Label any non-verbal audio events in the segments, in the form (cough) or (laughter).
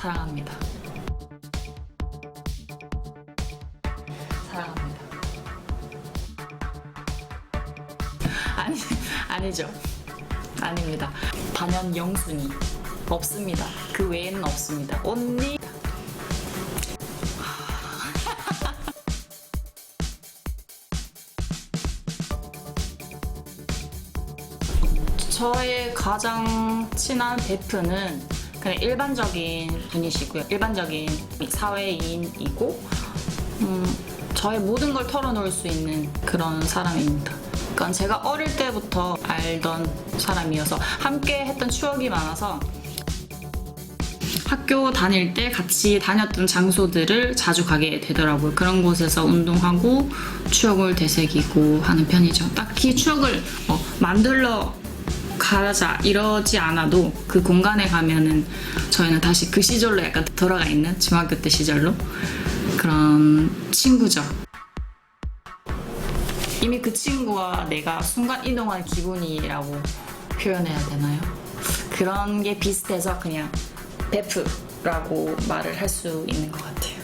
사랑합니다. 사랑합니다. 아니 아니죠. 아닙니다. 단연 영순이 없습니다. 그 외에는 없습니다. 언니 저의 가장 친한 베프는 그냥 일반적인 분이시고요. 일반적인 사회인이고, 음, 저의 모든 걸 털어놓을 수 있는 그런 사람입니다. 그러니까 제가 어릴 때부터 알던 사람이어서 함께 했던 추억이 많아서 학교 다닐 때 같이 다녔던 장소들을 자주 가게 되더라고요. 그런 곳에서 운동하고 추억을 되새기고 하는 편이죠. 딱히 추억을 뭐 만들러 가자 이러지 않아도 그 공간에 가면은 저희는 다시 그 시절로 약간 돌아가 있는 중학교 때 시절로 그런 친구죠. 이미 그 친구와 내가 순간 이동한 기분이라고 표현해야 되나요? 그런 게 비슷해서 그냥 베프라고 말을 할 수 있는 것 같아요.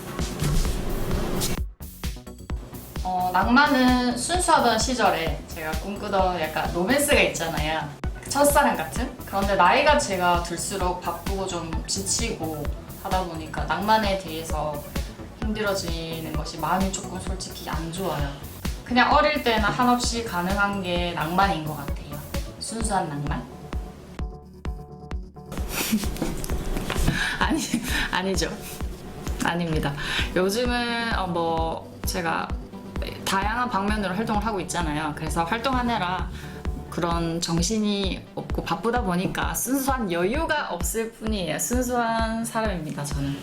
어, 낭만은 순수하던 시절에 제가 꿈꾸던 약간 로맨스가 있잖아요. 첫사랑 같은? 그런데 나이가 제가 들수록 바쁘고 좀 지치고 하다 보니까 낭만에 대해서 힘들어지는 것이 마음이 조금 솔직히 안 좋아요. 그냥 어릴 때나 한없이 가능한 게 낭만인 것 같아요. 순수한 낭만? (laughs) 아니, 아니죠. 아닙니다. 요즘은 어, 뭐 제가 다양한 방면으로 활동을 하고 있잖아요. 그래서 활동하느라 그런 정신이 없고 바쁘다 보니까 순수한 여유가 없을 뿐이에요. 순수한 사람입니다, 저는.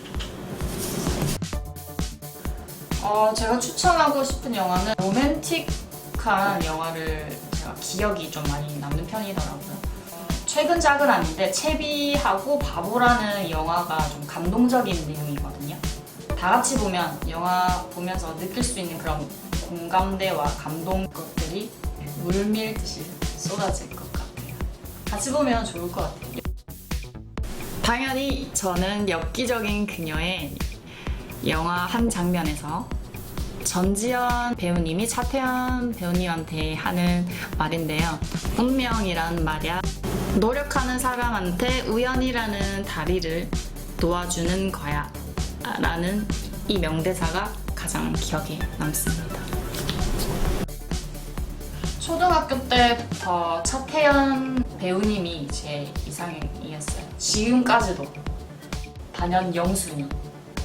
어, 제가 추천하고 싶은 영화는 로맨틱한 영화를 제가 기억이 좀 많이 남는 편이더라고요. 최근 작은 아닌데 채비하고 바보라는 영화가 좀 감동적인 내용이거든요. 다 같이 보면 영화 보면서 느낄 수 있는 그런 공감대와 감동 것들이 물밀듯이 쏟아질 것 같아요. 같이 보면 좋을 것 같아요. 당연히 저는 엽기적인 그녀의 영화 한 장면에서 전지현 배우님이 차태현 배우님한테 하는 말인데요. 운명이란 말이야. 노력하는 사람한테 우연이라는 다리를 도와주는 거야. 라는 이 명대사가 가장 기억에 남습니다. 초등학교 때부터 차태현 배우님이 제 이상형이었어요. 지금까지도 단연 영순이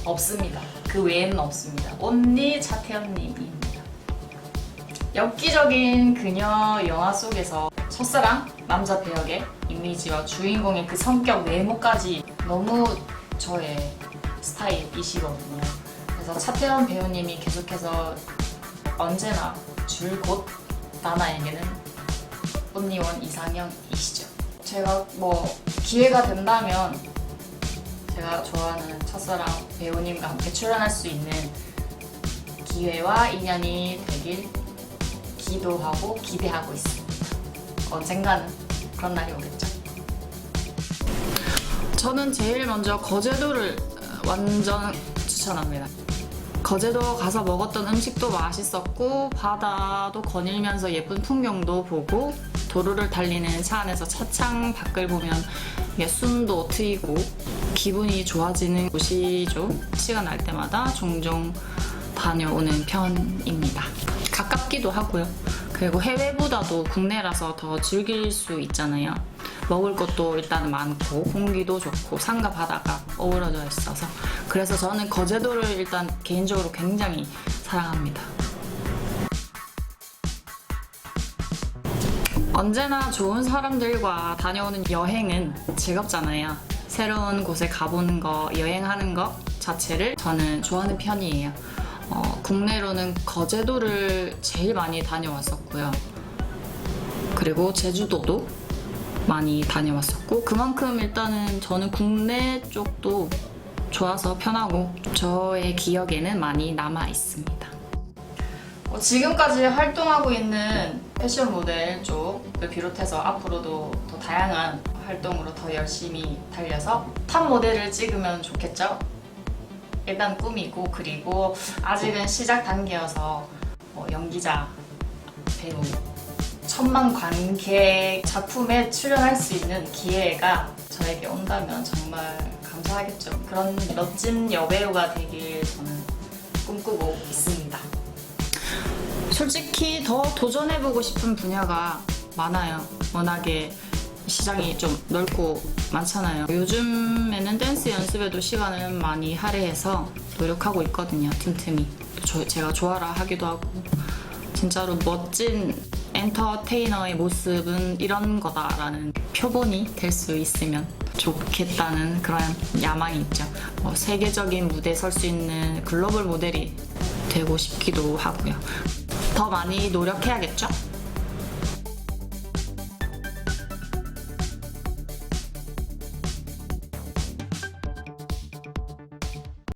없습니다. 그 외에는 없습니다. 언니 차태현님입니다. 엽기적인 그녀 영화 속에서 첫사랑 남자 배역의 이미지와 주인공의 그 성격 외모까지 너무 저의 스타일이시거든요. 그래서 차태현 배우님이 계속해서 언제나 줄곧 나나에게는 언니원 이상형이시죠. 제가 뭐 기회가 된다면 제가 좋아하는 첫사랑 배우님과 함께 출연할 수 있는 기회와 인연이 되길 기도하고 기대하고 있습니다. 언젠가는 그런 날이 오겠죠. 저는 제일 먼저 거제도를 완전 추천합니다. 거제도 가서 먹었던 음식도 맛있었고 바다도 거닐면서 예쁜 풍경도 보고 도로를 달리는 차 안에서 차창 밖을 보면 숨도 트이고 기분이 좋아지는 곳이죠. 시간 날 때마다 종종 다녀오는 편입니다. 가깝기도 하고요. 그리고 해외보다도 국내라서 더 즐길 수 있잖아요. 먹을 것도 일단 많고 공기도 좋고 산과 바다가 어우러져 있어서 그래서 저는 거제도를 일단 개인적으로 굉장히 사랑합니다. 언제나 좋은 사람들과 다녀오는 여행은 즐겁잖아요. 새로운 곳에 가보는 거, 여행하는 것 자체를 저는 좋아하는 편이에요. 어, 국내로는 거제도를 제일 많이 다녀왔었고요. 그리고 제주도도 많이 다녀왔었고 그만큼 일단은 저는 국내 쪽도 좋아서 편하고 저의 기억에는 많이 남아 있습니다. 어, 지금까지 활동하고 있는 패션 모델 쪽을 비롯해서 앞으로도 더 다양한 활동으로 더 열심히 달려서 탑 모델을 찍으면 좋겠죠? 일단 꿈이고 그리고 아직은 시작 단계여서 뭐 연기자, 배우, 천만 관객 작품에 출연할 수 있는 기회가 저에게 온다면 정말 감사하겠죠. 그런 멋진 여배우가 되길 저는 꿈꾸고 있습니다. 솔직히 더 도전해보고 싶은 분야가 많아요. 워낙에 시장이 좀 넓고 많잖아요. 요즘에는 댄스 연습에도 시간을 많이 할애해서 노력하고 있거든요. 틈틈이. 저, 제가 좋아라 하기도 하고. 진짜로 멋진 엔터테이너의 모습은 이런 거다라는 표본이 될 수 있으면 좋겠다는 그런 야망이 있죠. 뭐 세계적인 무대에 설 수 있는 글로벌 모델이 되고 싶기도 하고요. 더 많이 노력해야겠죠?